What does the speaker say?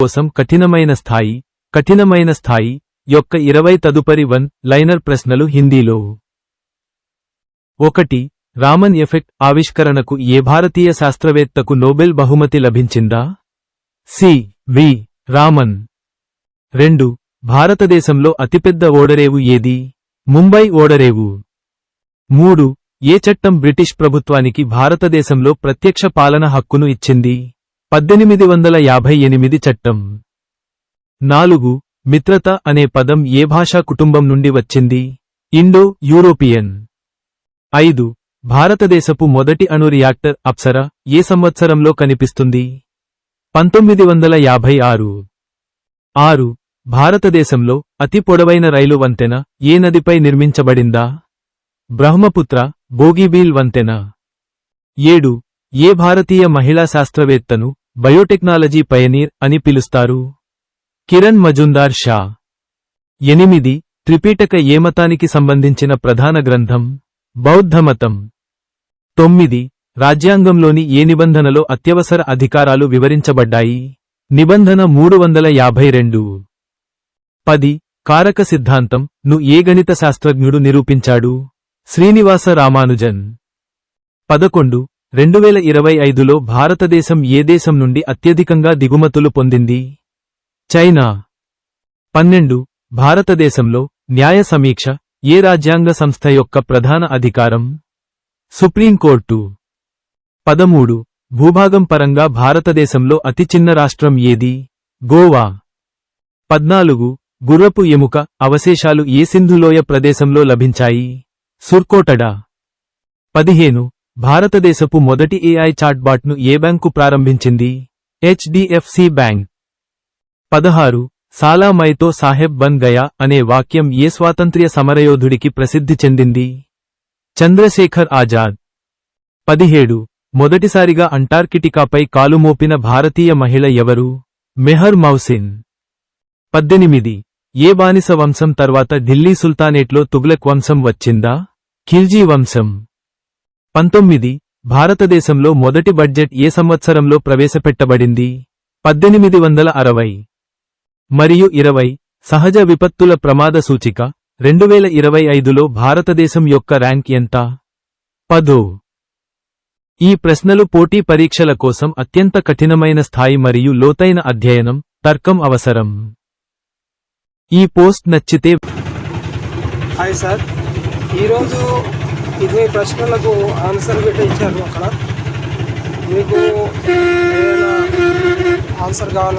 కోసం కఠినమైన స్థాయి కఠినమైన స్థాయి యొక్క ఇరవై తదుపరి వన్ లైనర్ ప్రశ్నలు హిందీలో. ఒకటి రామన్ ఎఫెక్ట్ ఆవిష్కరణకు ఏ భారతీయ శాస్త్రవేత్తకు నోబెల్ బహుమతి లభించిందా? C V Raman. రెండు భారతదేశంలో అతిపెద్ద ఓడరేవు ఏది? ముంబై ఓడరేవు. మూడు ఏ చట్టం బ్రిటిష్ ప్రభుత్వానికి భారతదేశంలో ప్రత్యక్ష పాలన హక్కును ఇచ్చింది? పద్దెనిమిది వందల యాభై ఎనిమిది చట్టం. నాలుగు మిత్రత అనే పదం ఏ భాషా కుటుంబం నుండి వచ్చింది? Indo European. ఐదు భారతదేశపు మొదటి అణు రియాక్టర్ అప్సర ఏ సంవత్సరంలో కనిపిస్తుంది? పంతొమ్మిది వందల యాభై ఆరు. ఆరు భారతదేశంలో అతి పొడవైన రైలు వంతెన ఏ నదిపై నిర్మించబడిందా? బ్రహ్మపుత్ర బోగిబీల్ వంతెన. ఏడు ఏ భారతీయ మహిళా శాస్త్రవేత్తను బయోటెక్నాలజీ పయనీర్ అని పిలుస్తారు. కిరణ్ మజుందార్ షా. ఎనిమిది త్రిపీటక ఏ మతానికి సంబంధించిన ప్రధాన గ్రంథం బౌద్ధమతం తొమ్మిది రాజ్యాంగంలోని ఏ నిబంధనలో అత్యవసర అధికారాలు వివరించబడ్డాయి? నిబంధన మూడు వందల యాభై రెండు. పది కారక సిద్ధాంతం ను ఏ గణిత శాస్త్రజ్ఞుడు నిరూపించాడు? శ్రీనివాస రామానుజన్. పదకొండు రెండువేల ఇరవై ఐదులో భారతదేశం ఏ దేశం నుండి అత్యధికంగా దిగుమతులు పొందింది? చైనా. పన్నెండు. భారతదేశంలో న్యాయ సమీక్ష ఏ రాజ్యాంగ సంస్థ యొక్క ప్రధాన అధికారం? సుప్రీంకోర్టు. పదమూడు. భూభాగం పరంగా భారతదేశంలో అతి చిన్న రాష్ట్రం ఏది? గోవా. పద్నాలుగు. గుర్రపు ఎముక అవశేషాలు ఏ సింధులోయ ప్రదేశంలో లభించాయి? సుర్కోటడా. పదిహేను. భారతదేశపు మొదటి ఏఐ చాట్బాట్ను ఏ బ్యాంకు ప్రారంభించింది? హెచ్డిఎఫ్సి బ్యాంక్ పదహారు సాలా మైతో సాహెబ్ బన్ గయా అనే వాక్యం ఏ స్వాతంత్ర్య సమరయోధుడికి ప్రసిద్ధి చెందింది? చంద్రశేఖర్ ఆజాద్. పదిహేడు మొదటిసారిగా అంటార్కిటికాపై కాలుమోపిన భారతీయ మహిళ ఎవరు? మెహర్ మౌసిన్. పద్దెనిమిది ఏ బానిస వంశం తర్వాత ఢిల్లీ సుల్తానేట్లో తుగ్లక్ వంశం వచ్చిందా? ఖిల్జీ వంశం. పంతొమ్మిది భారతదేశంలో మొదటి బడ్జెట్ ఏ సంవత్సరంలో ప్రవేశపెట్టబడింది? పద్దెనిమిది వందల అరవై. మరియు ఇరవై సహజ విపత్తుల ప్రమాద సూచిక రెండువేల ఇరవై ఐదులో భారతదేశం యొక్క ర్యాంక్ ఎంత? పదో. ఈ ప్రశ్నలు పోటీ పరీక్షల కోసం అత్యంత కఠినమైన స్థాయి మరియు లోతైన అధ్యయనం తర్కం అవసరం. ఈ పోస్ట్ నచ్చితే హాయ్ సార్. ఈరోజు ఇన్ని ప్రశ్నలకు ఆన్సర్ పెట్టి ఇచ్చారు అక్కడ. మీకు ఏదైనా ఆన్సర్ కావాలా